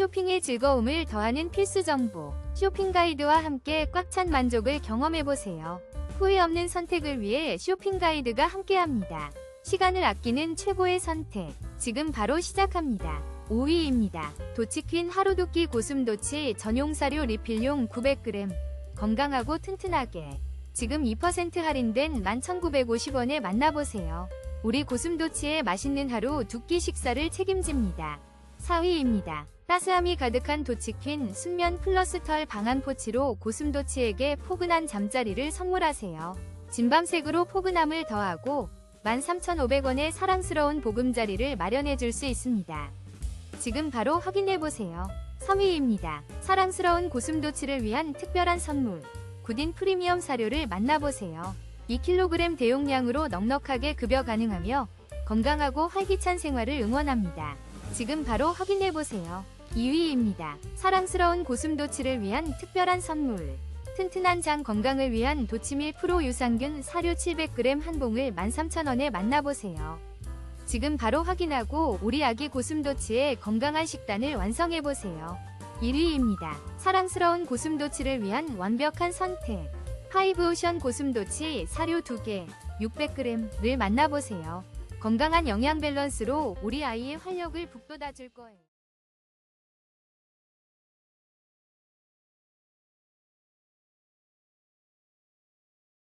쇼핑의 즐거움을 더하는 필수 정보. 쇼핑 가이드와 함께 꽉 찬 만족을 경험해보세요. 후회 없는 선택을 위해 쇼핑 가이드가 함께합니다. 시간을 아끼는 최고의 선택. 지금 바로 시작합니다. 5위입니다. 도치퀸 하루도끼 고슴도치 전용 사료 리필용 900g. 건강하고 튼튼하게. 지금 2% 할인된 11,950원에 만나보세요. 우리 고슴도치의 맛있는 하루 두 끼 식사를 책임집니다. 4위입니다. 따스함이 가득한 도치퀸 순면 플러스 털 방한 포치로 고슴도치에게 포근한 잠자리를 선물하세요. 진밤색으로 포근함을 더하고 13,500원의 사랑스러운 보금자리를 마련해 줄 수 있습니다. 지금 바로 확인해 보세요. 3위입니다. 사랑스러운 고슴도치를 위한 특별한 선물. 구딘 프리미엄 사료를 만나보세요. 2kg 대용량으로 넉넉하게 급여 가능하며 건강하고 활기찬 생활을 응원합니다. 지금 바로 확인해보세요. 2위입니다. 사랑스러운 고슴도치를 위한 특별한 선물. 튼튼한 장 건강을 위한 도치밀 프로 유산균 사료 700g 한 봉을 13,000원에 만나보세요. 지금 바로 확인하고 우리 아기 고슴도치의 건강한 식단을 완성해보세요. 1위입니다. 사랑스러운 고슴도치를 위한 완벽한 선택. 하이브오션 고슴도치 사료 2개 600g를 만나보세요. 건강한 영양 밸런스로 우리 아이의 활력을 북돋아줄 거예요.